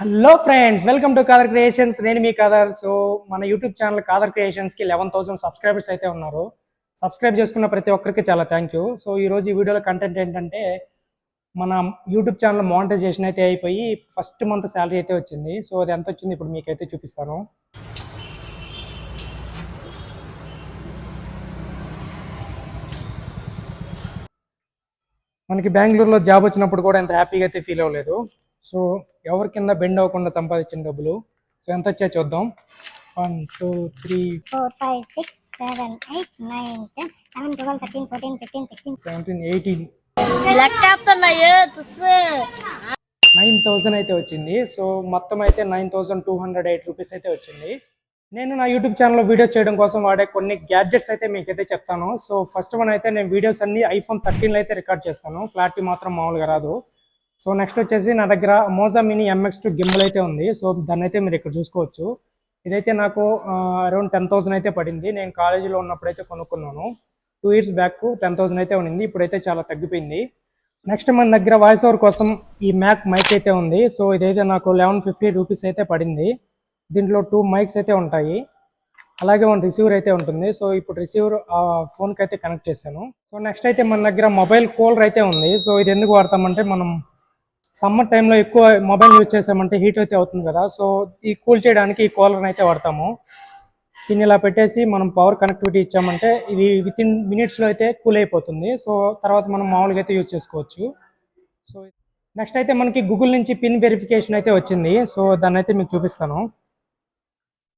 Hello friends welcome to Kadar creations నేను మీ Khadar so మన యూట్యూబ్ ఛానల్ కాదర్ క్రియేషన్స్కి లెవెన్ థౌసండ్ సబ్స్క్రైబర్స్ అయితే ఉన్నారు. సబ్స్క్రైబ్ చేసుకున్న ప్రతి ఒక్కరికి చాలా థ్యాంక్ యూ సో ఈరోజు ఈ వీడియోలో కంటెంట్ ఏంటంటే మన యూట్యూబ్ ఛానల్ మానిటైజేషన్ అయితే అయిపోయి ఫస్ట్ మంత్ శాలరీ అయితే వచ్చింది. సో అది ఎంత వచ్చింది ఇప్పుడు మీకైతే చూపిస్తాను. మనకి బెంగళూరులో జాబ్ వచ్చినప్పుడు కూడా ఎంత హ్యాపీగా అయితే ఫీల్ అవ్వలేదు. సో ఎవరి కింద బెండ్ అవ్వకుండా సంపాదించిన డబ్బులు. సో ఎంత వచ్చా చూద్దాం. One two three. four, five, six, seven, eight, nine, ten, eleven, twelve, thirteen, fourteen, fifteen, sixteen, seventeen eighteen. Nine thousand అయితే వచ్చింది. సో మొత్తం అయితే nine thousand two hundred eight rupees అయితే వచ్చింది. నేను నా యూట్యూబ్ ఛానల్లో వీడియోస్ చేయడం కోసం వాడే కొన్ని గ్యాడ్జెట్స్ అయితే మీకైతే చెప్తాను. సో ఫస్ట్ వన్ అయితే నేను వీడియోస్ అన్ని ఐఫోన్ థర్టీన్లో అయితే రికార్డ్ చేస్తాను. క్లారిటీ మాత్రం మామూలుగా రాదు. సో నెక్స్ట్ వచ్చేసి నా దగ్గర Moza mini MX two gimbal అయితే ఉంది. సో దాన్ని అయితే మీరు ఇక్కడ చూసుకోవచ్చు. ఇదైతే నాకు అరౌండ్ టెన్ థౌసండ్ అయితే పడింది. నేను కాలేజీలో ఉన్నప్పుడు అయితే కొనుక్కున్నాను. Two years back ten thousand అయితే ఉండింది ఇప్పుడైతే చాలా తగ్గిపోయింది. నెక్స్ట్ మన దగ్గర వాయిస్ ఓవర్ కోసం ఈ మ్యాక్ మైక్ అయితే ఉంది. సో ఇదైతే నాకు లెవెన్ ఫిఫ్టీ రూపీస్ అయితే పడింది. దీంట్లో టూ మైక్స్ అయితే ఉంటాయి. అలాగే మన రిసీవర్ అయితే ఉంటుంది. సో ఇప్పుడు రిసీవర్ ఆ ఫోన్కి అయితే కనెక్ట్ చేశాను. సో నెక్స్ట్ అయితే మన దగ్గర మొబైల్ కూలర్ అయితే ఉంది. సో ఇది ఎందుకు వాడతామంటే మనం సమ్మర్ టైంలో ఎక్కువ మొబైల్ యూజ్ చేసామంటే హీట్ అయితే అవుతుంది కదా. సో ఈ కూల్ చేయడానికి ఈ కూలర్ని అయితే వాడతాము. దీన్ని ఇలా పెట్టేసి మనం పవర్ కనెక్టివిటీ ఇచ్చామంటే ఇది విత్ ఇన్ మినిట్స్లో అయితే కూల్ అయిపోతుంది. సో తర్వాత మనం మామూలుగా అయితే యూజ్ చేసుకోవచ్చు. సో నెక్స్ట్ అయితే మనకి గూగుల్ నుంచి పిన్ వెరిఫికేషన్ అయితే వచ్చింది. సో దాన్ని అయితే మీకు చూపిస్తాను.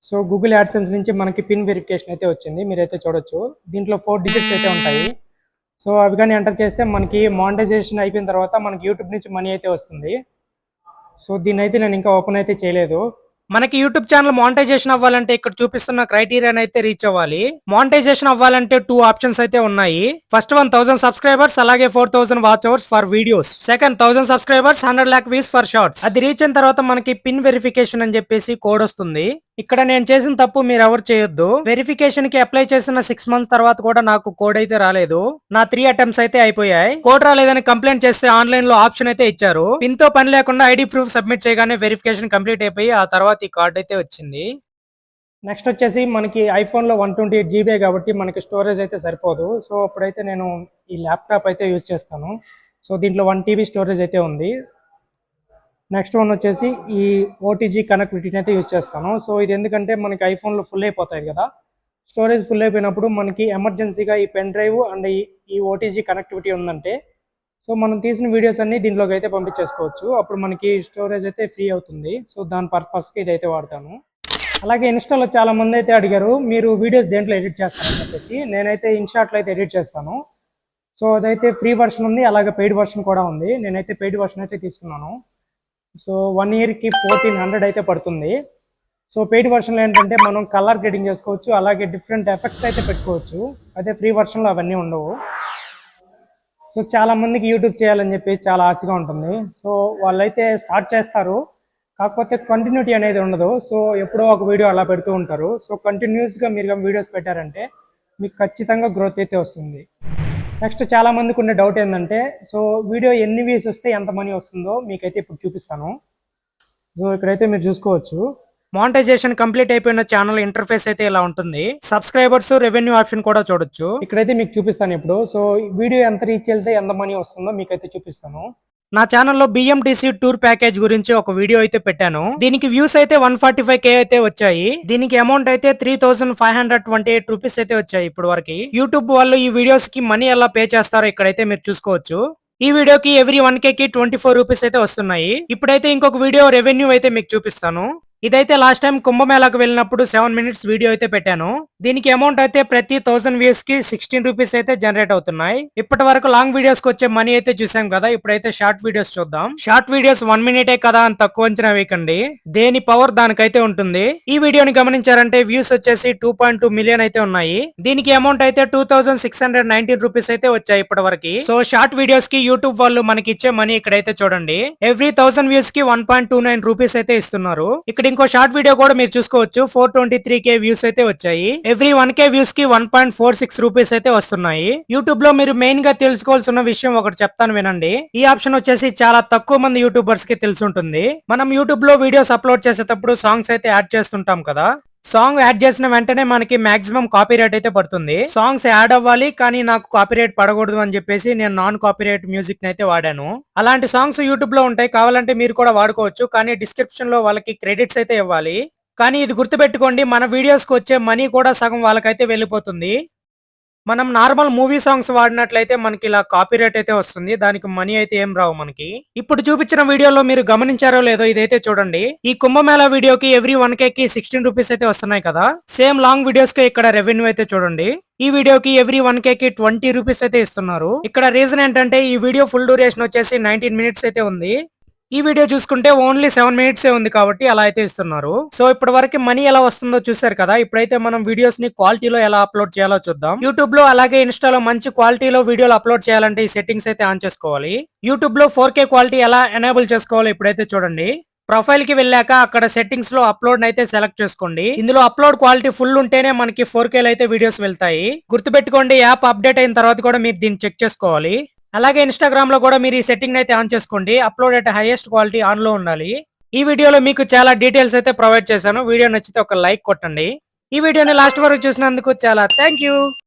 సో గూగుల్ యాడ్సెన్స్ నుంచి మనకి పిన్ వెరిఫికేషన్ అయితే వచ్చింది. మీరైతే చూడొచ్చు. దీంట్లో ఫోర్ డిజిట్స్ అయితే ఉంటాయి. సో అవి కానీ ఎంటర్ చేస్తే మనకి మానిటైజేషన్ అయిపోయిన తర్వాత మనకి యూట్యూబ్ నుంచి మనీ అయితే వస్తుంది. సో దీన్ని అయితే నేను ఇంకా ఓపెన్ అయితే చేయలేదు. మనకి యూట్యూబ్ ఛానల్ మానిటైజేషన్ అవ్వాలంటే ఇక్కడ చూపిస్తున్న క్రైటీరియా అయితే రీచ్ అవ్వాలి. మానిటైజేషన్ అవ్వాలంటే టూ ఆప్షన్స్ అయితే ఉన్నాయి. ఫస్ట్ వన్ థౌసండ్ సబ్స్క్రైబర్స్ అలాగే four thousand watch hours for videos second thousand subscribers hundred lakh views for shorts అది రీచ్ అయిన తర్వాత మనకి పిన్ వెరిఫికేషన్ అని చెప్పేసి కోడ్ వస్తుంది. ఇక్కడ నేను చేసిన తప్పు మీరు ఎవరు చేయొద్దు. వెరిఫికేషన్కి అప్లై చేసిన సిక్స్ మంత్స్ తర్వాత కూడా నాకు కోడ్ అయితే రాలేదు. నా త్రీ అటెంప్ట్స్ అయితే అయిపోయాయి. కోడ్ రాలేదని కంప్లైంట్ చేస్తే ఆన్లైన్లో ఆప్షన్ అయితే ఇచ్చారు. పిన్తో పని లేకుండా ఐడి ప్రూఫ్ సబ్మిట్ చేయగానే వెరిఫికేషన్ కంప్లీట్ అయిపోయి ఆ తర్వాత ఈ కార్డ్ అయితే వచ్చింది. నెక్స్ట్ వచ్చేసి మనకి ఐఫోన్లో వన్ ట్వంటీ ఎయిట్ జీబీ కాబట్టి మనకి స్టోరేజ్ అయితే సరిపోదు. సో అప్పుడైతే నేను ఈ ల్యాప్టాప్ అయితే యూజ్ చేస్తాను. సో దీంట్లో వన్ టీబీ స్టోరేజ్ అయితే ఉంది. నెక్స్ట్ వన్ వచ్చేసి ఈ ఓటీజీ కనెక్టివిటీని అయితే యూజ్ చేస్తాను. సో ఇది ఎందుకంటే మనకి ఐఫోన్లో ఫుల్ అయిపోతాయి కదా. స్టోరేజ్ ఫుల్ అయిపోయినప్పుడు మనకి ఎమర్జెన్సీగా ఈ పెన్ డ్రైవ్ అండ్ ఈ ఈ ఓటీజీ కనెక్టివిటీ ఉందంటే సో మనం తీసిన వీడియోస్ అన్ని దీంట్లోకి అయితే పంపించేసుకోవచ్చు. అప్పుడు మనకి స్టోరేజ్ అయితే ఫ్రీ అవుతుంది. సో దాని పర్పస్కి ఇదైతే వాడతాను. అలాగే ఇన్స్టాలో చాలా మంది అయితే అడిగారు మీరు వీడియోస్ దేంట్లో ఎడిట్ చేస్తారని చెప్పేసి. నేనైతే ఇన్షాట్లో అయితే ఎడిట్ చేస్తాను. సో అదైతే ఫ్రీ వర్షన్ ఉంది అలాగే పెయిడ్ వర్షన్ కూడా ఉంది. నేనైతే పెయిడ్ వర్షన్ అయితే తీసుకున్నాను. సో వన్ ఇయర్కి ఫోర్టీన్ హండ్రెడ్ అయితే పడుతుంది. సో పెయిడ్ వర్షన్లో ఏంటంటే మనం కలర్ గ్రేడింగ్ చేసుకోవచ్చు అలాగే డిఫరెంట్ ఎఫెక్ట్స్ అయితే పెట్టుకోవచ్చు. అదే ఫ్రీ వర్షన్లో అవన్నీ ఉండవు. సో చాలా మందికి యూట్యూబ్ చేయాలని చెప్పి చాలా ఆశగా ఉంటుంది. సో వాళ్ళైతే స్టార్ట్ చేస్తారు. కాకపోతే కంటిన్యూటీ అనేది ఉండదు. సో ఎప్పుడో ఒక వీడియో అలా పెడుతూ ఉంటారు. సో కంటిన్యూస్గా మీరు వీడియోస్ పెట్టారంటే మీకు ఖచ్చితంగా గ్రోత్ అయితే వస్తుంది. నెక్స్ట్ చాలా మందికి ఉండే డౌట్ ఏంటంటే సో వీడియో ఎన్ని వ్యూస్ వస్తే ఎంత మనీ వస్తుందో మీకైతే ఇప్పుడు చూపిస్తాను. సో ఇక్కడైతే మీరు చూసుకోవచ్చు. మానిటైజేషన్ కంప్లీట్ అయిపోయిన ఛానల్ ఇంటర్ఫేస్ అయితే ఇలా ఉంటుంది. సబ్స్క్రైబర్స్ రెవెన్యూ ఆప్షన్ కూడా చూడొచ్చు. ఇక్కడైతే మీకు చూపిస్తాను ఇప్పుడు. సో వీడియో ఎంత రీచ్ వెళ్తే ఎంత మనీ వస్తుందో మీకైతే చూపిస్తాను. నా ఛానల్లో బిఎండిసి టూర్ ప్యాకేజ్ గురించి ఒక వీడియో అయితే పెట్టాను. దీనికి వ్యూస్ అయితే వన్ ఫార్టీ ఫైవ్ కే అయితే వచ్చాయి. దీనికి అమౌంట్ అయితే three thousand five hundred twenty eight rupees అయితే వచ్చాయి ఇప్పుడు వరకు యూట్యూబ్ వాళ్ళు ఈ వీడియోస్కి మనీ ఎలా పే చేస్తారో ఇక్కడైతే మీరు చూసుకోవచ్చు. ఈ వీడియోకి ఎవ్రీ వన్ కే కి ట్వంటీ ఫోర్ రూపీస్ అయితే వస్తున్నాయి. ఇప్పుడైతే ఇంకొక వీడియో రెవెన్యూ అయితే మీకు చూపిస్తాను. ఇదైతే లాస్ట్ టైం కుంభమేళాకు వెళ్ళినప్పుడు సెవెన్ మినిట్స్ వీడియో అయితే పెట్టాను. దీనికి అమౌంట్ అయితే ప్రతి థౌసండ్ వ్యూస్కి సిక్స్టీన్ రూపీస్ అయితే జనరేట్ అవుతున్నాయి. ఇప్పటి వరకు లాంగ్ వీడియోస్కి వచ్చే మనీ అయితే చూసాం కదా ఇప్పుడైతే షార్ట్ వీడియోస్ చూద్దాం. షార్ట్ వీడియోస్ వన్ మినిటే కదా అని తక్కువ అంచనా వేయకండి. దేని పవర్ దానికైతే ఉంటుంది. ఈ వీడియోని గమనించారంటే వ్యూస్ వచ్చేసి టూ పాయింట్ టూ మిలియన్ అయితే ఉన్నాయి. దీనికి అమౌంట్ అయితే two thousand six hundred nineteen rupees అయితే వచ్చాయి ఇప్పటి వరకు. సో షార్ట్ వీడియోస్కి యూట్యూబ్ వాళ్ళు మనకి ఇచ్చే మనీ ఇక్కడైతే చూడండి. Every thousand వ్యూస్కి one point two nine rupees అయితే ఇస్తున్నారు. ఇక్కడ ఇంకో షార్ట్ వీడియో కూడా మీరు చూసుకోవచ్చు. Four twenty three K views అయితే వచ్చాయి. Every one K వ్యూస్కి one point four six rupees అయితే వస్తున్నాయి. యూట్యూబ్లో మీరు మెయిన్గా తెలుసుకోవాల్సిన విషయం ఒకటి చెప్తాను వినండి. ఈ ఆప్షన్ వచ్చేసి చాలా తక్కువ మంది యూట్యూబర్స్కి తెలుసుంటుంది. మనం యూట్యూబ్లో వీడియోస్ అప్లోడ్ చేసేటప్పుడు సాంగ్స్ అయితే యాడ్ చేస్తుంటాం కదా. సాంగ్ యాడ్ చేసిన వెంటనే మనకి మాక్సిమం కాపీ రేట్ అయితే పడుతుంది. సాంగ్స్ యాడ్ అవ్వాలి కానీ నాకు కాపీ రేట్ పడకూడదు అని చెప్పేసి నేను నాన్ కాపీ రేట్ మ్యూజిక్ అయితే వాడాను. అలాంటి సాంగ్స్ యూట్యూబ్లో ఉంటాయి కావాలంటే మీరు కూడా వాడుకోవచ్చు కానీ డిస్క్రిప్షన్లో వాళ్ళకి క్రెడిట్స్ అయితే ఇవ్వాలి. కానీ ఇది గుర్తుపెట్టుకోండి మన వీడియోస్కి వచ్చే మనీ కూడా సగం వాళ్ళకైతే వెళ్ళిపోతుంది. మనం నార్మల్ మూవీ సాంగ్స్ వాడినట్లయితే మనకి ఇలా కాపీరైట్ అయితే వస్తుంది. దానికి మనీ అయితే ఏం రావు మనకి. ఇప్పుడు చూపించిన వీడియోలో మీరు గమనించారో లేదో ఇదైతే చూడండి. ఈ కుంభమేళ వీడియోకి ఎవ్రీ వన్ కే కి సిక్స్టీన్ రూపీస్ అయితే వస్తున్నాయి కదా. సేమ్ లాంగ్ వీడియోస్కి ఇక్కడ రెవెన్యూ అయితే చూడండి. ఈ వీడియోకి ఎవ్రీ వన్ కే కి ట్వంటీ రూపీస్ అయితే ఇస్తున్నారు. ఇక్కడ రీజన్ ఏంటంటే ఈ వీడియో ఫుల్ డ్యూరేషన్ వచ్చేసి నైన్టీన్ మినిట్స్ అయితే ఉంది. ఈ వీడియో చూసుకుంటే ఓన్లీ సెవెన్ మినిట్స్ ఉంది కాబట్టి అలా అయితే ఇస్తున్నారు. సో ఇప్పటి వరకు మనీ ఎలా వస్తుందో చూసారు కదా? ఇప్పుడైతే మనం వీడియోస్ని క్వాలిటీలో ఎలా అప్లోడ్ చేయాలో చూద్దాం. యూట్యూబ్లో అలాగే ఇన్స్టాలో మంచి క్వాలిటీలో వీడియోలు అప్లోడ్ చేయాలంటే ఈ సెట్టింగ్స్ అయితే ఆన్ చేసుకోవాలి. యూట్యూబ్లో ఫోర్ కే క్వాలిటీ ఎలా ఎనేబుల్ చేసుకోవాలో ఇప్పుడైతే చూడండి. ప్రొఫైల్కి వెళ్ళాక అక్కడ సెట్టింగ్స్లో అప్లోడ్ అయితే సెలెక్ట్ చేసుకోండి. ఇందులో అప్లోడ్ క్వాలిటీ ఫుల్ ఉంటేనే మనకి ఫోర్ కేలు అయితే వీడియోస్ వెళ్తాయి. గుర్తుపెట్టుకోండి యాప్ అప్డేట్ అయిన తర్వాత కూడా మీరు దీన్ని చెక్ చేసుకోవాలి. అలాగే ఇన్స్టాగ్రామ్లో కూడా మీరు ఈ సెట్టింగ్ అయితే ఆన్ చేసుకోండి. అప్లోడ్ అయితే హైయెస్ట్ క్వాలిటీ ఆన్లో ఉండాలి. ఈ వీడియోలో మీకు చాలా డీటెయిల్స్ అయితే ప్రొవైడ్ చేశాను. వీడియో నచ్చితే ఒక లైక్ కొట్టండి. ఈ వీడియోని లాస్ట్ వరకు చూసినందుకు చాలా థ్యాంక్ యూ